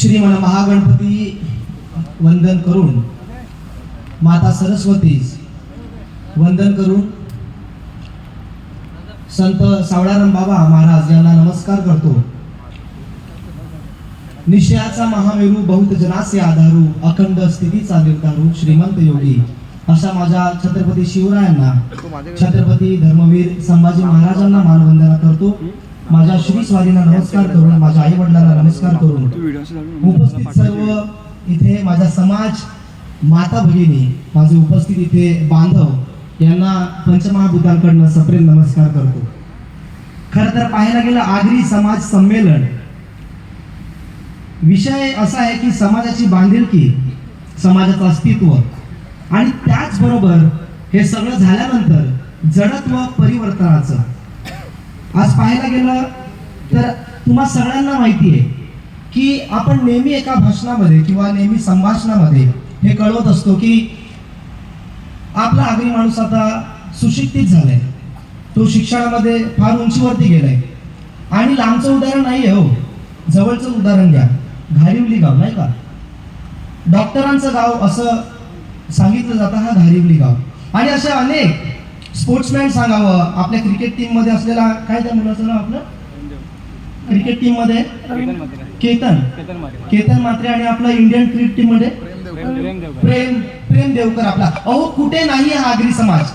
श्रीमन महागणपती वंदन करून माता सरस्वतीस वंदन करून संत सावळाराम बाबा महाराज यांना नमस्कार करतो. निश्चयाचा महामेरू बहुत जनासे आधारू अखंड स्थितीचा निर्धारू श्रीमंत योगी अशा माझ्या छत्रपती शिवरायांना छत्रपती धर्मवीर संभाजी महाराजांना मानवंदना करतो. माझ्या श्री स्वारींना नमस्कार करून माझ्या आई वडिलांना नमस्कार करून उपस्थित सर्व इथे माझा समाज माता भगिनी माझे उपस्थित इथे बांधव यांना पंचमहाभूतांकडनं सप्रेम नमस्कार करतो. खर तर पाहायला गेलं आगरी समाज संमेलन. विषय असा आहे की समाजाची बांधिलकी समाजाचं अस्तित्व आणि त्याचबरोबर हे सगळं झाल्यानंतर जडत्व परिवर्तनाचं. आज पाहायला गेलं तर तुम्हा सगळ्यांना माहिती आहे की आपण नेहमी एका भाषणामध्ये किंवा नेहमी संभाषणामध्ये हे कळवत असतो की आपला आगरी माणूस आता सुशिक्षित झालाय. तो शिक्षणामध्ये फार उंचीवरती गेलाय. आणि लांबचं उदाहरण नाही आहे हो. जवळचं उदाहरण घ्या. घारिवली गाव नाही का? डॉक्टरांचं गाव असं सांगितलं जातं हा घारिवली गाव. आणि असे अनेक स्पोर्ट्समॅन सांगावं. आपल्या क्रिकेट टीममध्ये असलेला काय त्या मुलाचं नाव आपलं? क्रिकेट टीममध्ये? केतन. केतन मात्रे आणि आपला इंडियन क्रिकेट टीममध्ये? प्रेम प्रेम देवकर आपला. अहो कुठे नाही हा आगरी समाज?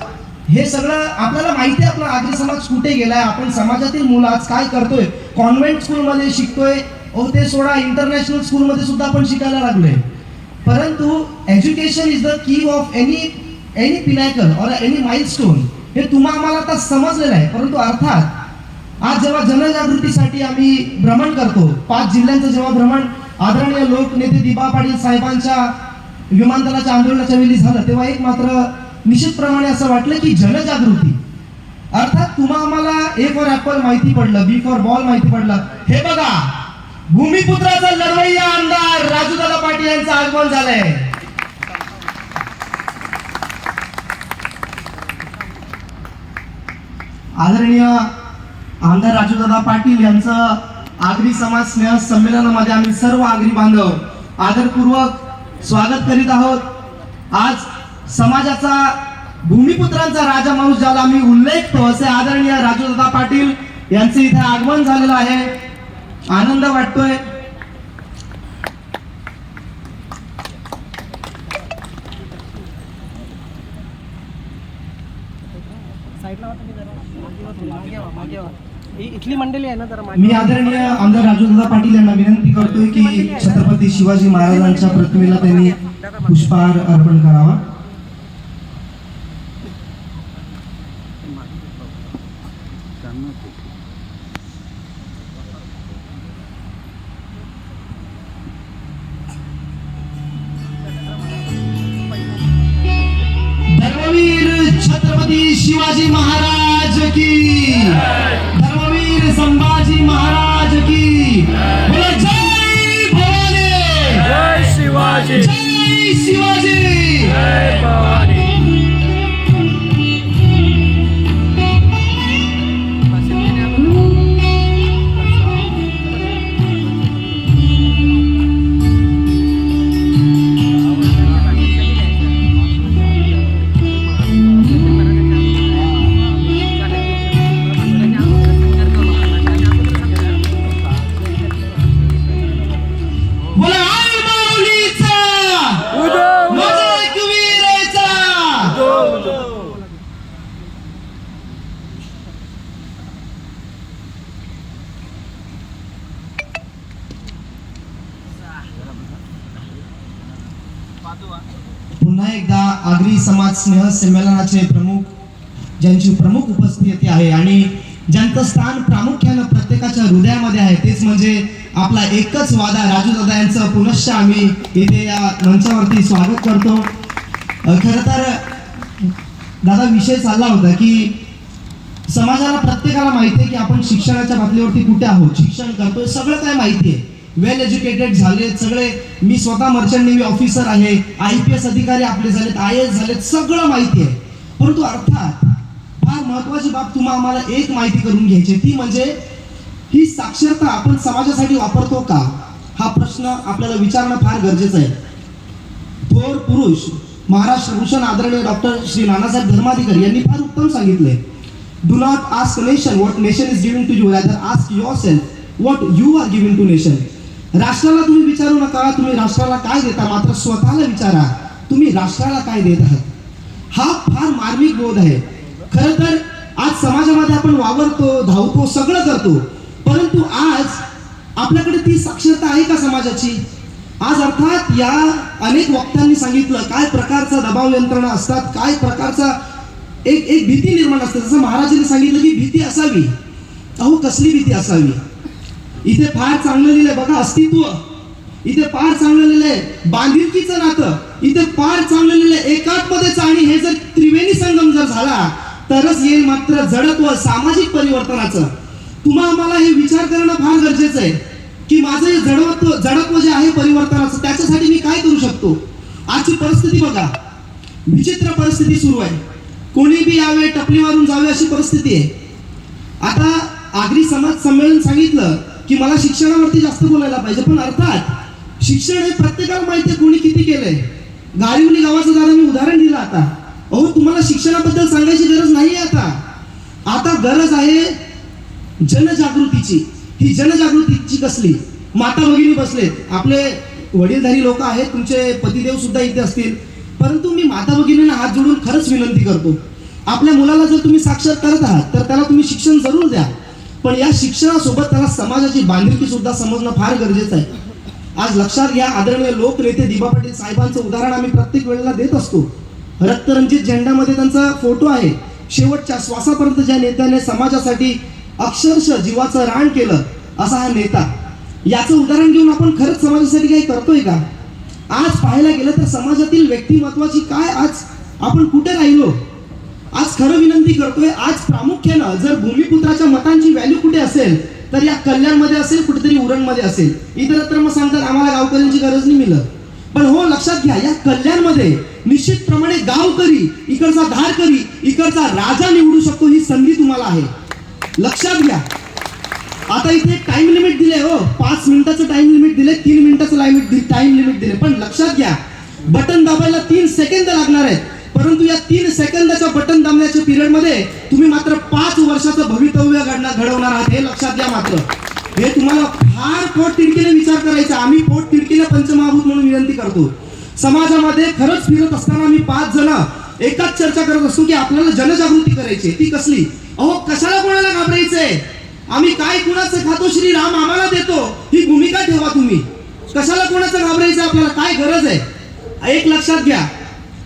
हे सगळं आपल्याला माहिती आहे आपला आगरी समाज कुठे गेलाय? आपण समाजातील मुलं आज काय करतोय? कॉन्व्हेंट स्कूलमध्ये शिकतोय. अहो ते सोडा इंटरनॅशनल स्कूलमध्ये सुद्धा आपण शिकायला लागलोय. परंतु education is the key of any any pinnacle or any milestone हे तुम्हा आम्हाला आता समजलेलं आहे. परंतु अर्थात आज जेव्हा जनजागृतीसाठी आम्ही भ्रमण करतो पाच जिल्ह्यांचं जेव्हा भ्रमण आदरणीय लोकनेते दिबा पाटील साहेबांच्या विमानतळाच्या आंदोलनाच्या वेळी झालं तेव्हा एक मात्र निश्चितप्रमाणे असं वाटलं की जनजागृती. अर्थात तुम्हा आम्हाला ए फॉर ऍपल माहिती पडलं बी फॉर बॉल माहिती पडलं. हे बघा भूमिपुत्राचा लढवय्या आमदार राजूदादा पाटील यांचं आगमन झालंय. आदरणीय आमदार राजूदादा पाटील यांचं आगरी समाज स्नेह संमेलनामध्ये आम्ही सर्व आगरी बांधव आदरपूर्वक स्वागत करीत आहोत. आज समाजाचा भूमिपुत्रांचा राजा माणूस ज्याला आम्ही उल्लेखतो असे आदरणीय राजूदादा पाटील यांचे इथे आगमन झालेलं आहे. आनंद वाटतोय साईडला होता की जरा मागे वा थोडी, मागे वा, मागे वा. ही इथली मंडळी आहे ना मागे. मी आदरणीय आमदार राजूदादा पाटील यांना विनंती करतोय की छत्रपती शिवाजी महाराजांच्या प्रतिमेला त्यांनी पुष्पहार अर्पण करावा. धर्मवीर छत्रपती शिवाजी महाराज की शिवाजी जय शिवाजी पुन्हा एकदा आगरी समाज स्नेह संमेलनाचे प्रमुख ज्यांची प्रमुख उपस्थिती आहे आणि ज्यांचं स्थान प्रामुख्यानं प्रत्येकाच्या हृदयामध्ये आहे तेच म्हणजे आपला एकच वादा राजू दादा यांचं पुनश्च आम्ही इथे या मंचावरती स्वागत करतो. खरं तर दादा विषय चालला होता की समाजाला प्रत्येकाला माहिती आहे की आपण शिक्षणाच्या बाबतीवरती कुठे आहोत शिक्षण करतोय सगळं काय माहिती आहे. वेल एज्युकेटेड झाले. सगळे मी स्वतः मर्चंट नेव्ही ऑफिसर आहे. आय पी एस अधिकारी आपले झालेत आय एस झालेत सगळं माहिती आहे. परंतु अर्थात फार महत्वाची बाब तुम्हा आम्हाला एक माहिती करून घ्यायची ती म्हणजे ही साक्षरता आपण समाजासाठी वापरतो का? हा प्रश्न आपल्याला विचारणं फार गरजेचं आहे. थोर पुरुष महाराष्ट्र भूषण आदरणीय डॉक्टर श्री नानासाहेब धर्माधिकारी यांनी फार उत्तम सांगितले do not ask nation what nation is giving to you rather ask your self what you are giving to nation राष्ट्राला तुम्ही विचारू नका तुम्ही राष्ट्राला काय देता? मात्र स्वतःला विचारा तुम्ही राष्ट्राला काय देत आहात? हा फार मार्मिक बोध आहे. खरं तर आज समाजामध्ये आपण वावरतो धावतो सगळं करतो. परंतु आज आपल्याकडे ती साक्षरता आहे का समाजाची? आज अर्थात या अनेक वक्त्यांनी सांगितलं काय प्रकारचा दबाव यंत्रणा असतात काय प्रकारचा एक एक भीती निर्माण असते. जसं महाराजांनी सांगितलं की भीती असावी. अहो कसली भीती असावी? इथे फार चांगलं लिहिलंय. बघा अस्तित्व. इथे फार चांगलं लिहिलंय. बांधिलकीचं नातं. इथे फार चांगलं लिहिलंय. एकात्मतेच आणि हे जर त्रिवेणी संगम जर झाला तरच येईल मात्र जडत्व सामाजिक परिवर्तनाचं. तुम्हा आम्हाला हे विचार करणं फार गरजेचं आहे. की माझं हे जडत्व जडत्व जे आहे परिवर्तनाचं त्याच्यासाठी मी काय करू शकतो? आजची परिस्थिती बघा. विचित्र परिस्थिती सुरू आहे. कोणी बी यावे टपली मारून जावे अशी परिस्थिती आहे. आता आगरी समाज संमेलन सांगितलं की मला शिक्षणावरती जास्त बोलायला पाहिजे. पण अर्थात शिक्षण हे प्रत्येकाला माहिती आहे कोणी किती केलंय. गाडीवली गावाचं दादा मी उदाहरण दिलं आता. अहो तुम्हाला शिक्षणाबद्दल सांगायची गरज नाही आता. आता गरज आहे जनजागृतीची. ही जनजागृतीची कसली? माता भगिनी बसलेत आपले वडीलधारी लोक आहेत तुमचे पतिदेव सुद्धा इथे असतील. परंतु मी माता भगिनींना हात जोडून खरंच विनंती करतो. आपल्या मुलाला जर तुम्ही साक्षर करत आहात तर त्याला तुम्ही शिक्षण जरूर द्या. पण या शिक्षणासोबत त्याला समाजाची बांधिलकी सुद्धा समजणं फार गरजेचं आहे. आज लक्षात घ्या आदरणीय लोकनेते दिबा पाटील साहेबांचं उदाहरण आम्ही प्रत्येक वेळेला देत असतो. रक्तरंजित झेंड्यामध्ये त्यांचा फोटो आहे. शेवटच्या श्वासापर्यंत ज्या नेत्याने समाजासाठी अक्षरशः जीवाचं रान केलं असा हा नेता. याचं उदाहरण घेऊन आपण खरंच समाजासाठी काही करतोय का? आज पाहायला गेलं तर समाजातील व्यक्तिमत्वाची काय आज? आपण कुठे राहिलो? आज खरं विनंती करतोय आज प्रामुख्यानं जर भूमिपुत्राच्या मतांची व्हॅल्यू कुठे असेल तर या कल्याणमध्ये असेल कुठेतरी उरणमध्ये असेल. इतरत्र मग सांगतात आम्हाला गावकऱ्यांची गरज नाही मिळत पण हो लक्षात घ्या या कल्याणमध्ये निश्चितप्रमाणे गावकरी इकडचा धारकरी इकडचा राजा निवडू शकतो ही संधी तुम्हाला आहे. लक्षात घ्या. आता इथे टाइम लिमिट दिले हो. पाच मिनिटाचं टाइम लिमिट दिले तीन मिनिटाचं टाइम लिमिट दिले. पण लक्षात घ्या बटन दाबायला तीन सेकंद लागणार आहेत. परंतु या तीन सेकंदाच्या बटन दाबण्याच्या पिरियडमध्ये तुम्ही मात्र पाच वर्षाचं भवितव्य घडणार घडवणार आहात हे लक्षात घ्या मात्र. हे तुम्हाला फार पोट तिडकीने विचार करायचा आम्ही पोट तिडकीने पंचमहाभूत म्हणून विनंती करतो. समाजामध्ये खरंच फिरत असताना आम्ही पाच जण एकाच चर्चा करत असतो की आपल्याला जनजागृती करायची ती कसली? अहो कशाला कोणाला घाबरायचंय? आम्ही काय कुणाचं खातो? श्री राम आम्हाला देतो. ही भूमिका ठेवा तुम्ही. कशाला कोणाचं घाबरायचं? आपल्याला काय गरज आहे? एक लक्षात घ्या.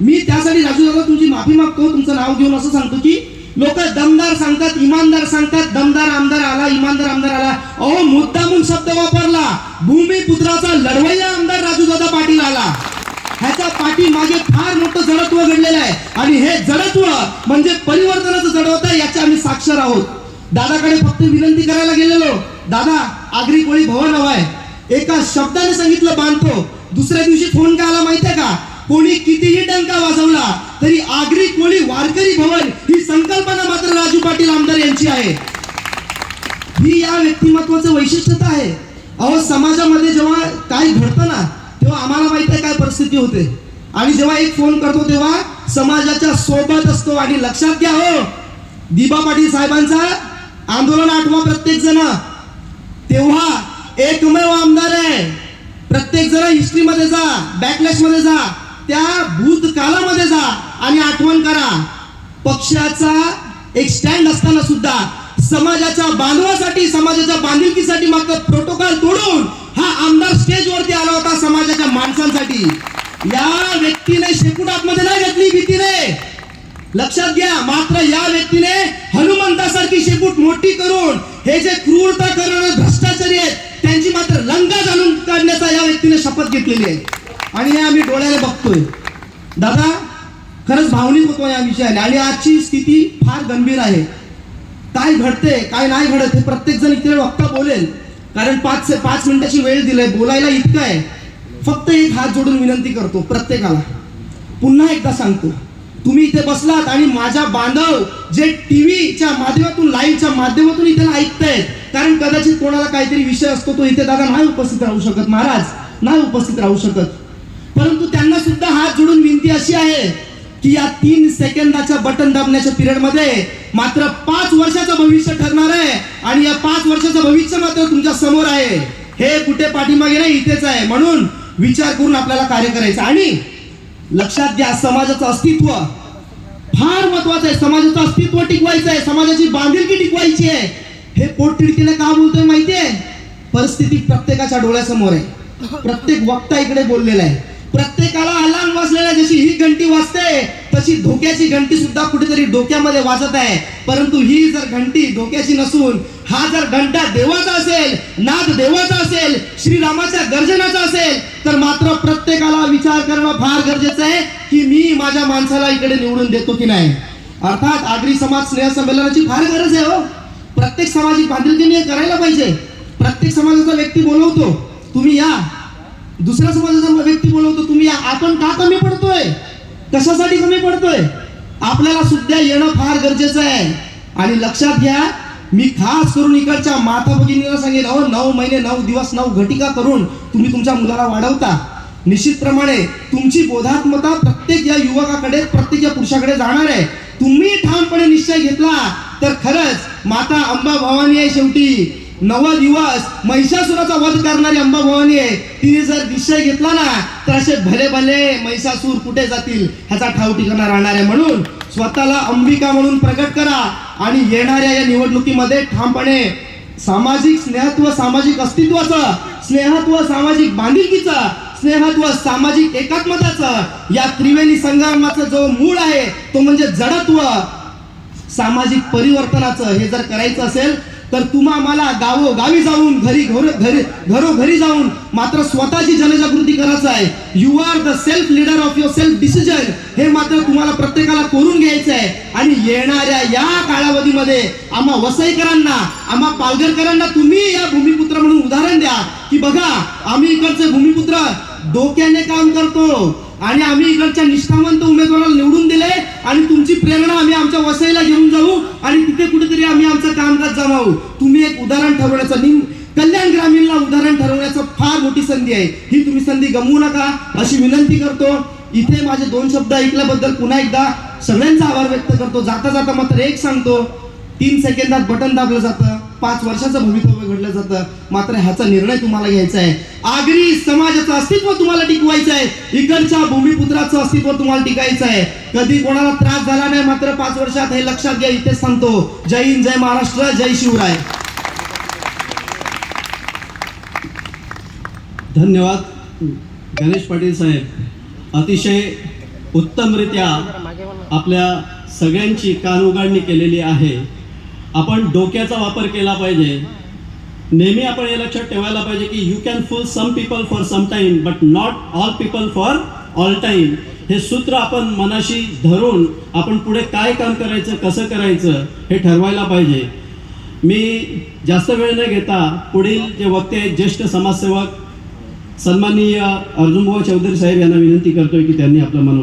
मी त्यासाठी राजू दादा तुमची माफी मागतो. तुमचं नाव घेऊन असं सांगतो की लोक दमदार सांगतात इमानदार सांगतात. दमदार आमदार आला इमानदार आमदार आला. अहो मुद्दामून शब्द वापरला. भूमिपुत्राचा लढवय्या आमदार राजू दादा पाटील आला. ह्याच्या पाठी मागे फार मोठं जडत्व घडलेलं आहे. आणि हे जडत्व म्हणजे परिवर्तनाचं जडवत आहे याचे आम्ही साक्षर आहोत. दादाकडे फक्त विनंती करायला गेलेलो. दादा आगरी कोळी भवन हवाय एका शब्दाने सांगितलं बांधतो. दुसऱ्या दिवशी फोन काय आला माहितीये का? कोणी कितीही डंका वाजवला तरी आगरी कोळी वारकरी भवन ही संकल्पना मात्र राजू पाटील आमदार यांची आहे. ही या व्यक्तिमत्वाचं वैशिष्ट्यता आहे. अहो समाजामध्ये जेव्हा काय घडतं ना तेव्हा आम्हाला माहीत आहे काय परिस्थिती होते. आणि जेव्हा एक फोन करतो तेव्हा समाजाच्या सोबत असतो. आणि लक्षात घ्या हो दिबा पाटील साहेबांचा आंदोलन आठवा प्रत्येक जण. तेव्हा एकमेव आमदार आहे. प्रत्येक जण हिस्ट्रीमध्ये जा बॅकलॅशमध्ये जा. त्या भूतकाळामध्ये जा आणि आठवण करा. पक्षाचा एक स्टँड असताना सुद्धा समाजाच्या बांधवासाठी समाजाच्या बांधिलकीसाठी मात्र प्रोटोकॉल तोडून हा आमदार स्टेजवरती आला होता समाजाच्या माणसांसाठी. या व्यक्तीने शेपूट आतमध्ये नाही घेतली भीतीने. लक्षात घ्या मात्र या व्यक्तीने हनुमंतासारखी शेपूट मोठी करून हे जे क्रूरता करणारे भ्रष्टाचारी आहेत त्यांची मात्र लंगा जाणून काढण्याचा या व्यक्तीने शपथ घेतलेली आहे. आणि हे आम्ही डोळ्याने बघतोय. दादा खरंच भावनिक होतो या विषयाने आणि आजची स्थिती फार गंभीर आहे. काय घडते काय नाही घडत हे प्रत्येक जण इथे वक्ता बोलेल. कारण पाच पाच मिनिटाची वेळ दिलाय बोलायला इतकं आहे. फक्त एक हात जोडून विनंती करतो प्रत्येकाला. पुन्हा एकदा सांगतो तुम्ही इथे बसलात आणि माझ्या बांधव जे टीव्हीच्या माध्यमातून लाईव्हच्या माध्यमातून इथे ऐकतायत. कारण कदाचित कोणाला काहीतरी विषय असतो तो इथे दादा नाही उपस्थित राहू शकत महाराज. नाही उपस्थित राहू शकत. परंतु त्यांना सुद्धा हात जोडून विनंती अशी आहे की या तीन सेकंदाच्या बटन दाबण्याच्या पिरियडमध्ये मात्र पाच वर्षाचं भविष्य ठरणार आहे आणि या पाच वर्षाचं भविष्य मात्र तुमच्यासमोर आहे. हे कुठे पाठीमागे नाही इथेच आहे. म्हणून विचार करून आपल्याला कार्य करायचं. आणि लक्षात घ्या समाजाचं अस्तित्व फार महत्वाचं आहे. समाजाचं अस्तित्व टिकवायचं आहे. समाजाची बांधिलकी टिकवायची आहे. हे पोटतिडकीने का बोलतोय माहितीये? परिस्थिती प्रत्येकाच्या डोळ्यासमोर आहे. प्रत्येक वक्ता इकडे बोललेला आहे. प्रत्येकाला अलार्म वाजलेला जशी ही घंटी वाजते तशी धोक्याची घंटी सुद्धा कुठेतरी डोक्यामध्ये वाजत आहे. परंतु ही जर घंटी धोक्याची नसून हा जर घंटा देवाचा असेल नाद देवाचा असेल श्रीरामाच्या गर्जनाचा असेल तर मात्र प्रत्येकाला विचार करणं फार गरजेचं आहे की मी माझ्या माणसाला इकडे निवडून देतो की नाही. अर्थात आगरी समाज स्नेह संमेलनाची फार गरज आहे हो. प्रत्येक सामाजिक बांधिलकीने करायला पाहिजे. प्रत्येक समाजाचा व्यक्ती बोलवतो तुम्ही या दुसऱ्या समाजाचा व्यक्ती बोलवतो तुम्ही आपण का कमी पडतोय? कशासाठी कमी पडतोय? आपल्याला सुद्धा येणं फार गरजेचं आहे. आणि लक्षात घ्या मी खास करून इकडच्या माता भगिनीला सांगेन अहो नऊ महिने नऊ दिवस नऊ घटिका करून तुम्ही तुमच्या मुलाला वाढवता. निश्चितप्रमाणे तुमची बोधात्मता प्रत्येक या युवकाकडे प्रत्येक या पुरुषाकडे जाणार आहे. तुम्ही ठामपणे निश्चय घेतला तर खरंच माता अंबा भवानी आहे शेवटी. नवा दिवस महिषासुराचा वध करणारी अंबा भवानी आहे. तिने जर निश्चय घेतला ना तर असे भले भले महिषासूर कुठे जातील ह्याचा ठाव ठिकाणा राहणार आहे म्हणून स्वतःला अंबिका म्हणून प्रकट करा आणि येणाऱ्या या निवडणुकीमध्ये ठामपणे सामाजिक स्नेहत्व सामाजिक अस्तित्वाचं स्नेहत्व सामाजिक बांधिलकीचं स्नेहत्व सामाजिक एकात्मताचं या त्रिवेणी संग्रामाचं जो मूळ आहे तो म्हणजे जडत्व. सामाजिक परिवर्तनाचं हे जर करायचं असेल तर तुम्हा मला गावो गावी जाऊन घरी घरो घरी घरोघरी जाऊन मात्र स्वतःची जनजागृती करायचं आहे. You are the self leader of your self decision हे मात्र तुम्हाला प्रत्येकाला करून घ्यायचं आहे. आणि येणाऱ्या या कालावधीमध्ये आम्हा वसईकरांना आम्हा पालघरकरांना तुम्ही या भूमिपुत्र म्हणून उदाहरण द्या. की बघा आम्ही इकडचे भूमिपुत्र डोक्याने काम करतो. आणि आम्ही इकडच्या निष्ठावंत उमेदवाराला निवडून दिले आणि तुमची प्रेरणा आम्ही आमच्या वसईला घेऊन जाऊ आणि तिथे कुठेतरी आम्ही आमचं कामकाज जमावू. तुम्ही एक उदाहरण ठरवण्याचं निम कल्याण ग्रामीणला उदाहरण ठरवण्याचं फार मोठी संधी आहे. ही तुम्ही संधी गमवू नका. अशी विनंती करतो. इथे माझे दोन शब्द ऐकल्याबद्दल पुन्हा एकदा सगळ्यांचा आभार व्यक्त करतो. जाता जाता मात्र एक सांगतो. तीन सेकंदात बटन दाबलं जातं. पाच वर्षाचं भवितव्य घडलं जातं. मात्र ह्याचा निर्णय तुम्हाला घ्यायचा आहे. आगरी समाजाचं अस्तित्व तुम्हाला टिकवायचं आहे. इकडच्या भूमिपुत्राचं अस्तित्व तुम्हाला टिकायचं आहे. कधी कोणाला त्रास झाला नाही मात्र पाच वर्षात हे लक्षात घ्या इथेच सांगतो. जय हिंद जय महाराष्ट्र जय शिवराय. धन्यवाद गणेश पाटील साहेब. अतिशय उत्तमरित्या आपल्या सगळ्यांची कानउघाडणी केलेली आहे. आपण डोक्याचा वापर केला पाहिजे. नेहमी आपण हे लक्षात ठेवायला पाहिजे की you can fool some people for some time but not all people for all time हे सूत्र आपण मनाशी धरून आपण पुढे काय काम करायचं कसं करायचं हे ठरवायला पाहिजे. मी जास्त वेळ न घेता पुढील जे वक्ते आहेत ज्येष्ठ समाजसेवक सन्माननीय अर्जुनभाऊ चौधरी साहेब यांना विनंती करतोय की त्यांनी आपलं मन